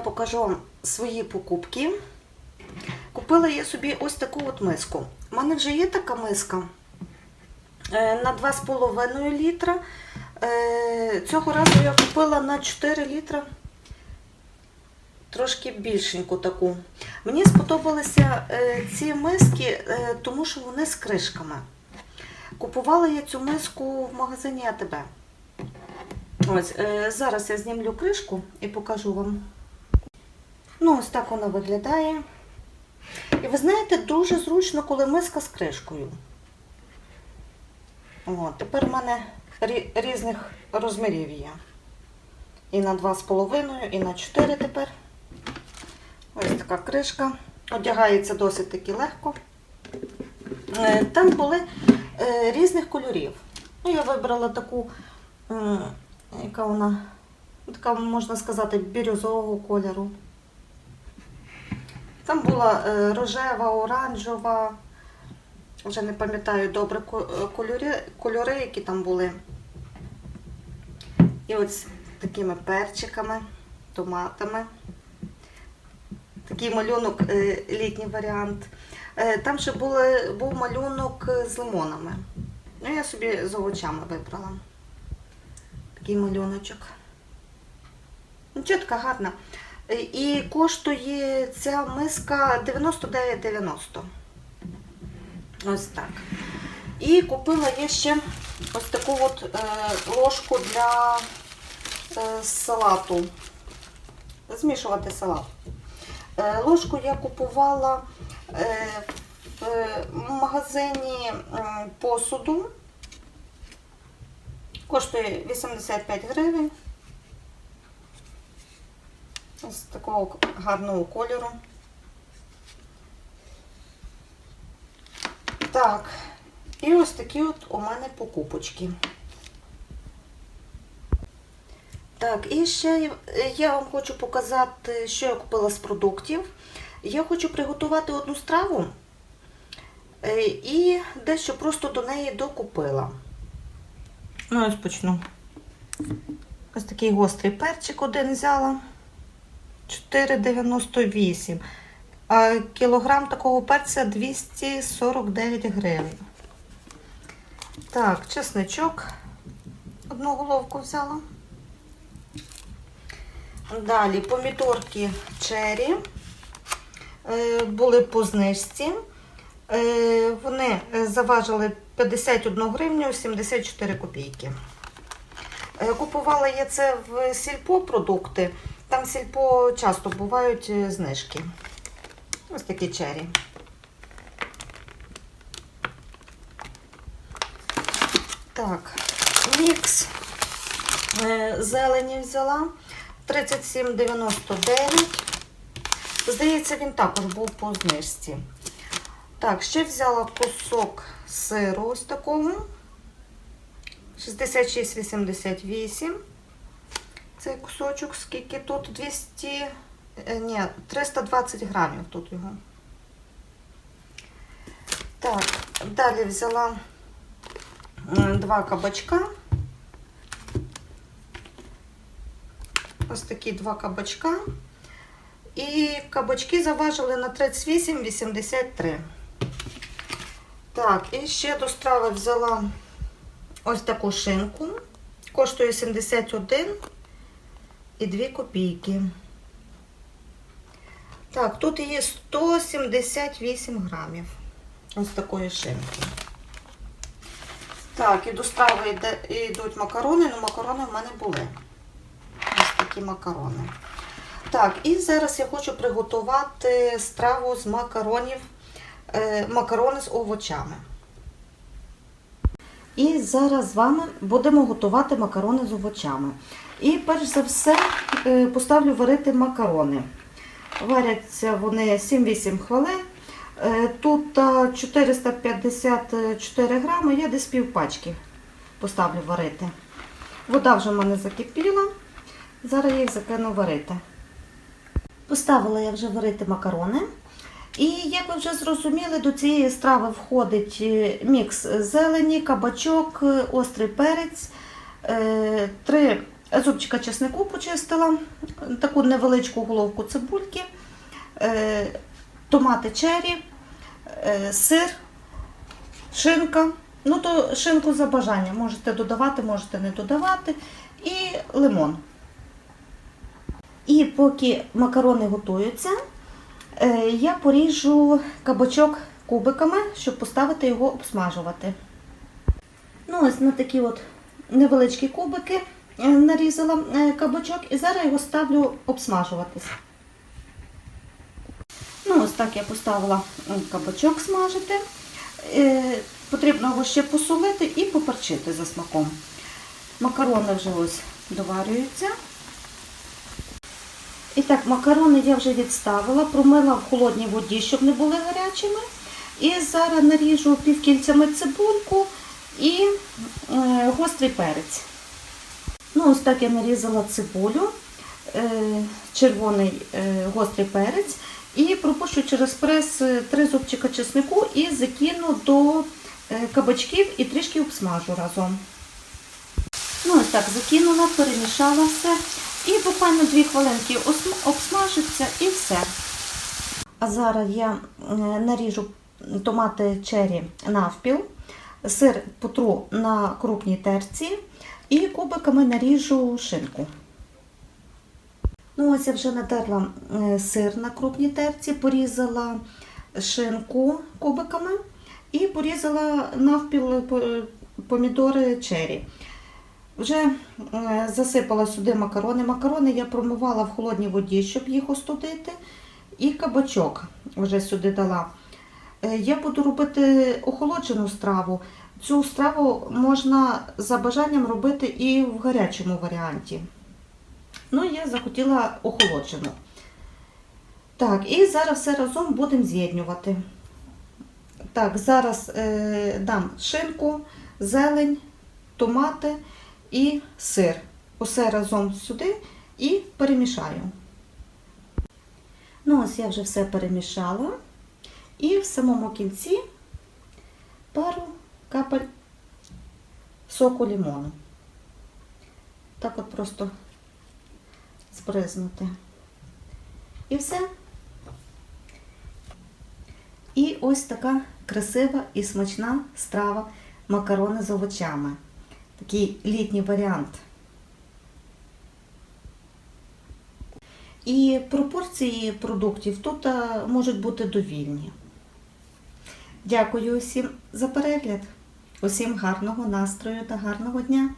покажу вам свої покупки. Купила я собі ось таку от миску. У мене вже є така миска е, на 2,5 літра. Е, Цього разу я купила на 4 літра. Трошки більшеньку таку. Мені сподобалися е, ці миски, тому що вони з кришками. Купувала я цю миску в магазині АТБ. Ось, зараз я знімлю кришку і покажу вам. Ну, ось так вона виглядає. І ви знаєте, дуже зручно, коли миска з кришкою. О, тепер в мене різних розмірів є. І на 2,5, і на 4 тепер. Ось така кришка. Одягається досить таки легко. Е, Там були е, різних кольорів. Ну, я вибрала таку, яка вона, така, можна сказати, бірюзового кольору. Там була е, рожева, оранжева, вже не пам'ятаю добре кольори, кольори, які там були. І ось такими перчиками, томатами. Такий малюнок, е, літній варіант. Е, Там ще були, був малюнок з лимонами. Ну, я собі з овочами вибрала. Такий малюночок. Ну, чітка, гарна. І коштує ця миска 99,90. Ось так. І купила я ще ось таку от е, ложку для е, салату. Змішувати салат. Е, Ложку я купувала в магазині посуду. Коштує 85 гривень. Ось такого гарного кольору. Так, і ось такі от у мене покупочки. Так, і ще я вам хочу показати, що я купила з продуктів. Я хочу приготувати одну страву е, і дещо просто до неї докупила. Ну, ось почну. Ось такий гострий перчик один взяла. 4,98. А кілограм такого перця 249 гривень. Так, чесничок. Одну головку взяла. Далі помідорки черрі. Е, Були по знижці. Е, Вони заважили 51 гривню 74 копійки. Е, Купувала я це в сільпо продукти. Там сільпо часто бувають е, знижки. Ось такі чері. Так, мікс е, зелені взяла 37,99. Здається, він також був по знижці. Так, ще взяла кусок сиру ось такого. 66,88. Цей кусочок, скільки тут? 200, е, ні, 320 грамів тут його. Так, далі взяла два кабачка. Ось такі два кабачка. І кабачки заважили на 38,83. Так, і ще до страви взяла ось таку шинку. Коштує 71 і 2 копійки. Так, тут є 178 грамів. Ось такої шинки. Так, і до страви йдуть макарони, але макарони в мене були. Ось такі макарони. Так, і зараз я хочу приготувати страву з макаронів, е, макарони з овочами. І зараз з вами будемо готувати макарони з овочами. І перш за все е, поставлю варити макарони. Варяться вони 7-8 хвилин. Е, Тут 454 грами, я десь пів пачки поставлю варити. Вода вже в мене закипіла. Зараз я їх закину варити. Поставила я вже варити макарони. І як ви вже зрозуміли, до цієї страви входить е, мікс зелені, кабачок, е, острий перець, е, три Зубчика чеснику почистила, таку невеличку головку цибульки, томати чері, сир, шинка. Ну, то шинку за бажанням. Можете додавати, можете не додавати. І лимон. І поки макарони готуються, я поріжу кабачок кубиками, щоб поставити його обсмажувати. Ну, ось на такі от невеличкі кубики е, нарізала е, кабачок і зараз його ставлю обсмажуватись. Ну, ось так я поставила кабачок смажити. Е, Потрібно його ще посолити і поперчити за смаком. Макарони вже ось доварюються. І так, макарони я вже відставила, промила в холодній воді, щоб не були гарячими. І зараз наріжу півкільцями цибульку і е, гострий перець. Ну, ось так я нарізала цибулю, е, червоний е, гострий перець. І пропущу через прес е, три зубчика чеснику і закину до е, кабачків і трішки обсмажу разом. Ну, ось так закинула, перемішала все. І буквально дві хвилинки осм- обсмажиться і все. А зараз я е, наріжу томати чері навпіл, сир потру на крупній терці і кубиками наріжу шинку. Ну, ось я вже натерла е, сир на крупній терці, порізала шинку кубиками і порізала навпіл помідори чері. Вже е, засипала сюди макарони. Макарони я промивала в холодній воді, щоб їх остудити. І кабачок вже сюди дала. Е, Я буду робити охолоджену страву. Цю страву можна за бажанням робити і в гарячому варіанті. Ну, я захотіла охолоджену. Так, і зараз все разом будемо з'єднювати. Так, зараз е, дам шинку, зелень, томати і сир. Усе разом сюди і перемішаю. Ну, ось я вже все перемішала. І в самому кінці пару капель соку лимону. Так от просто збризнути. І все. І ось така красива і смачна страва макарони з овочами. Такий літній варіант. І пропорції продуктів тут можуть бути довільні. Дякую усім за перегляд. Усім гарного настрою та гарного дня!